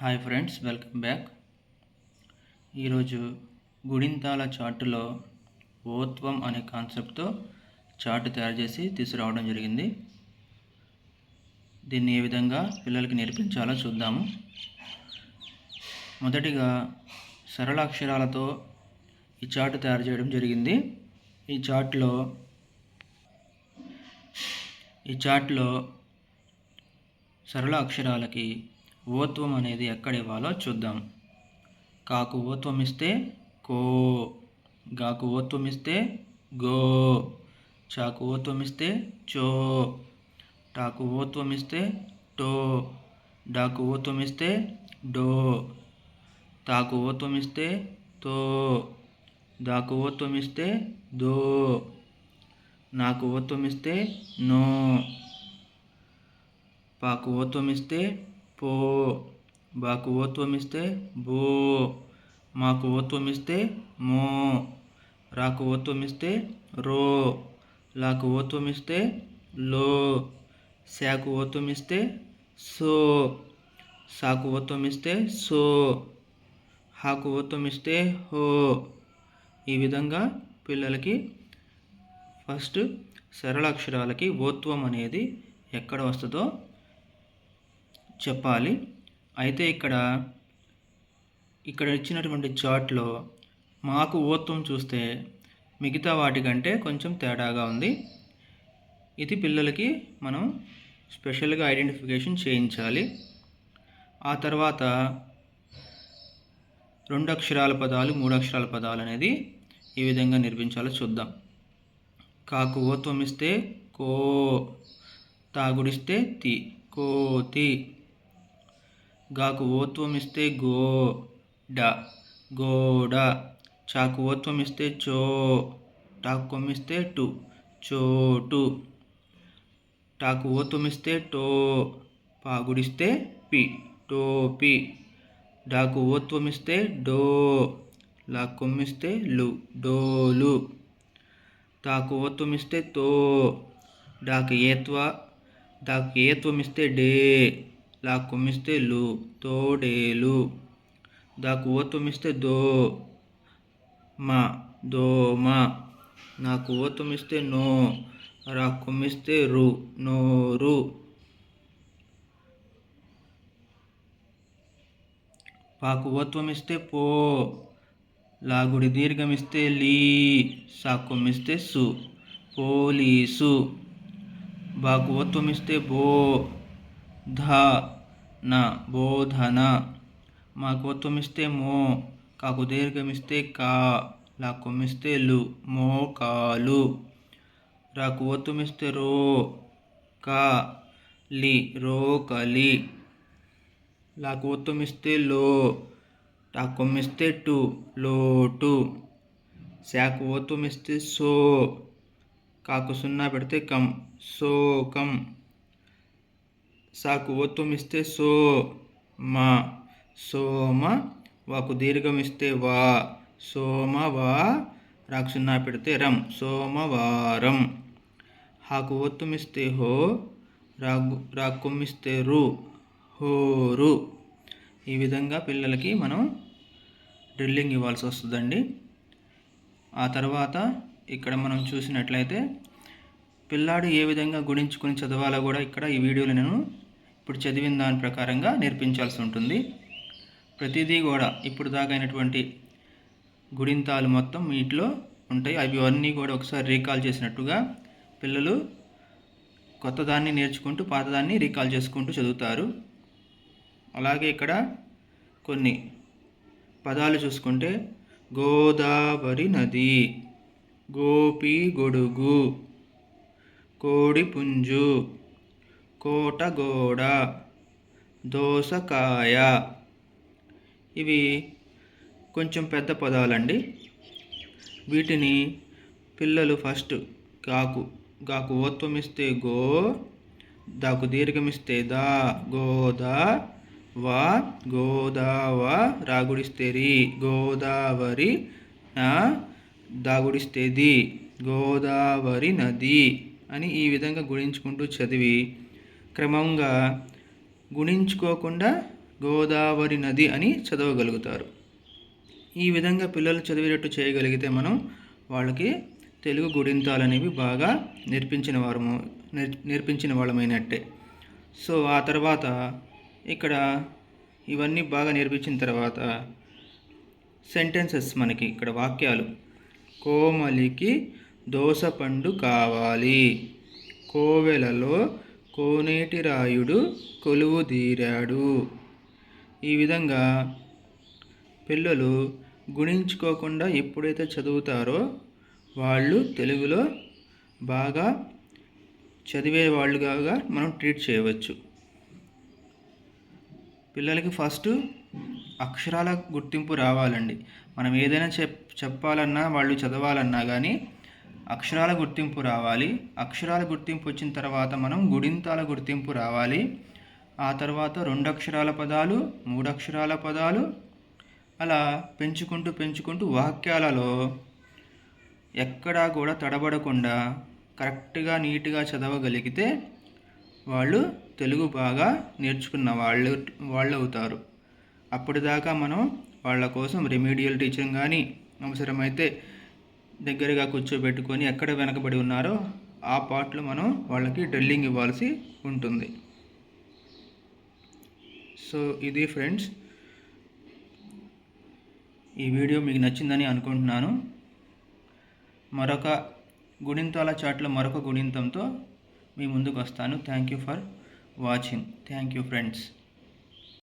Hi friends welcome back ఈరోజు గుడింతాల చార్టులో ఓత్వం అనే కాన్సెప్ట్తో చార్ట్ తయారు చేసి తీసుకురావడం జరిగింది. దీన్ని ఏ విధంగా పిల్లలకి నేర్పించాలో చూద్దాము. మొదటిగా సరళ అక్షరాలతో ఈ చార్ట్ తయారు చేయడం జరిగింది. ఈ చార్ట్లో ఈ చార్ట్లో సరళ అక్షరాలకి ఓత్వం అనేది ఎక్కడ ఇవ్వాలో చూద్దాం. కాకు ఓత్వం ఇస్తే కో గాకు ఓత్వం ఇస్తే గో. చాకు ఓత్వం ఇస్తే చో. టాకు ఓత్వం ఇస్తే టో. డాకు ఓత్వం ఇస్తే డో. తాకు ఓత్వం ఇస్తే తో. దాకు ఓత్వం ఇస్తే దో. నాకు ఓత్వం ఇస్తే నో. పాకు ఓత్వం ఇస్తే పో బాకు ఓత్వం ఇస్తే బో మాకు ఓత్వం ఇస్తే మో రాకు ఓత్వం ఇస్తే రో లాకు ఓత్వం ఇస్తే లో శాకు ఓత్వం ఇస్తే సో సాకు ఓత్వం ఇస్తే సో హాకు ఓత్వం ఇస్తే హో. ఈ విధంగా పిల్లలకి ఫస్ట్ సరళ అక్షరాలకి ఓత్వం అనేది ఎక్కడ వస్తుందో చెప్పాలి. అయితే ఇక్కడ ఇక్కడ ఇచ్చినటువంటి చార్ట్లో మాకు ఓత్వం చూస్తే మిగతా వాటికంటే కొంచెం తేడాగా ఉంది. ఇది పిల్లలకి మనం స్పెషల్గా ఐడెంటిఫికేషన్ చేయించాలి. ఆ తర్వాత రెండు అక్షరాల పదాలు మూడు అక్షరాల పదాలు అనేది ఈ విధంగా నిర్మించాలో చూద్దాం. కాకు ఓత్వం ఇస్తే కో తాగుడిస్తే తి కోతి గాకు ఓత్వం ఇస్తే గో డ గోడ. చాకు ఓత్వం ఇస్తే చో టాకు కొమ్మిస్తే టు చోటు. టాకు ఓత్వం ఇస్తే టో పాగుడిస్తే పి టోపి. డాకు ఓత్వం ఇస్తే డో లా కొమ్మిస్తే లు డోలు. తాకు ఓత్వం ఇస్తే తో డాకు ఏత్వ దాకు ఏత్వం ఇస్తే డే. లా కొమ్మిస్తే లు. తోడేలు దాకు ఓత్వం ఇస్తే దో మా దోమ నాకు ఓత్వం ఇస్తే నో రా కొమ్మిస్తే రు. నోరు పాకు ఓత్వం పో లాగుడి దీర్ఘమిస్తే లీ సాకొం ఇస్తే సు పోలీసు. బాకు ఇస్తే బో ధ న బోధన. మాకు ఇస్తే మో కాకు దీర్ఘం ఇస్తే కా లాకొం ఇస్తే లు మోకాలు రాకు ఓత్వం ఇస్తే రో కా లి. రోకలి లాకు ఓత్వం ఇస్తే లో టాకొం ఇస్తే టు లోటు. శాకు ఓత్వం ఇస్తే సో కాకు సున్నా పెడితే కం సో కం. సాకు ఓత్వం ఇస్తే సో మా సోమ వాకు దీర్ఘం ఇస్తే వా సోమ వా రాక్షున్నా పెడితే రం సోమవారం హాకు ఒత్తం ఇస్తే హో రాగు రాకొమ్మిస్తే రు హోరు ఈ విధంగా పిల్లలకి మనం డ్రిల్లింగ్ ఇవ్వాల్సి వస్తుందండి. ఆ తర్వాత ఇక్కడ మనం చూసినట్లయితే పిల్లాడు ఏ విధంగా గుణించుకొని చదవాలో కూడా ఇక్కడ ఈ వీడియోలో నేను ఇప్పుడు చదివిన దాని ప్రకారంగా నేర్పించాల్సి ఉంటుంది. ప్రతిదీ కూడా ఇప్పుడు దాకైనటువంటి గుడింతాలు మొత్తం వీటిలో ఉంటాయి. అవి అన్నీ కూడా ఒకసారి రీకాల్ చేసినట్టుగా పిల్లలు కొత్తదాన్ని నేర్చుకుంటూ పాతదాన్ని రీకాల్ చేసుకుంటూ చదువుతారు. అలాగే ఇక్కడ కొన్ని పదాలు చూసుకుంటే గోదావరి నది గోపి గొడుగు కోడి పుంజు కోటగోడ దోసకాయ. ఇవి కొంచెం పెద్ద పదాలండి. వీటిని పిల్లలు ఫస్ట్ గాకు గాకు ఓత్వం ఇస్తే గో దాకు దీర్ఘమిస్తే దా గోదా వా గోదావ రాగుడిస్తే రి గోదావరి నా దాగుడిస్తే ది గోదావరి నది అని ఈ విధంగా గుణించుకుంటూ చదివి క్రమంగా గుణించుకోకుండా గోదావరి నది అని చదవగలుగుతారు. ఈ విధంగా పిల్లలు చదివేటట్టు చేయగలిగితే మనం వాళ్ళకి తెలుగు గుడింతాలనేవి బాగా నేర్పించిన వారము నేర్- నేర్పించిన వాళ్ళమైనట్టే. సో ఆ తర్వాత ఇక్కడ ఇవన్నీ బాగా నేర్పించిన తర్వాత సెంటెన్సెస్ మనకి ఇక్కడ వాక్యాలు. కోమలికి దోసపండు కావాలి. కోవెలలో కోనేటి రాయుడు కొలువు తీరాడు. ఈ విధంగా పిల్లలు గుణించుకోకుండా ఎప్పుడైతే చదువుతారో వాళ్ళు తెలుగులో బాగా చదివే వాళ్ళుగా మనం ట్రీట్ చేయవచ్చు. పిల్లలకి ఫస్ట్ అక్షరాల గుర్తింపు రావాలండి. మనం ఏదైనా చెప్ చెప్పాలన్నా వాళ్ళు చదవాలన్నా కానీ అక్షరాల గుర్తింపు రావాలి. అక్షరాల గుర్తింపు వచ్చిన తర్వాత మనం గుడింతాల గుర్తింపు రావాలి. ఆ తర్వాత రెండు అక్షరాల పదాలు మూడు అక్షరాల పదాలు అలా పెంచుకుంటూ పెంచుకుంటూ వాక్యాలలో ఎక్కడా కూడా తడబడకుండా కరెక్ట్గా నీట్గా చదవగలిగితే వాళ్ళు తెలుగు బాగా నేర్చుకున్న వాళ్ళు వాళ్ళు అవుతారు అప్పటిదాకా మనం వాళ్ళ కోసం రెమీడియల్ టీచింగ్ కానీ అవసరమైతే దగ్గరగా కూర్చోబెట్టుకొని ఎక్కడ వెనకబడి ఉన్నారో ఆ పార్ట్లో మనం వాళ్ళకి డ్రిల్లింగ్ ఇవ్వాల్సి ఉంటుంది. సో ఇది ఫ్రెండ్స్ ఈ వీడియో మీకు నచ్చిందని అనుకుంటున్నాను. మరొక గుణింతాల చాట్లో మరొక గుణింతంతో మీ ముందుకు వస్తాను. Thank you for watching thank you friends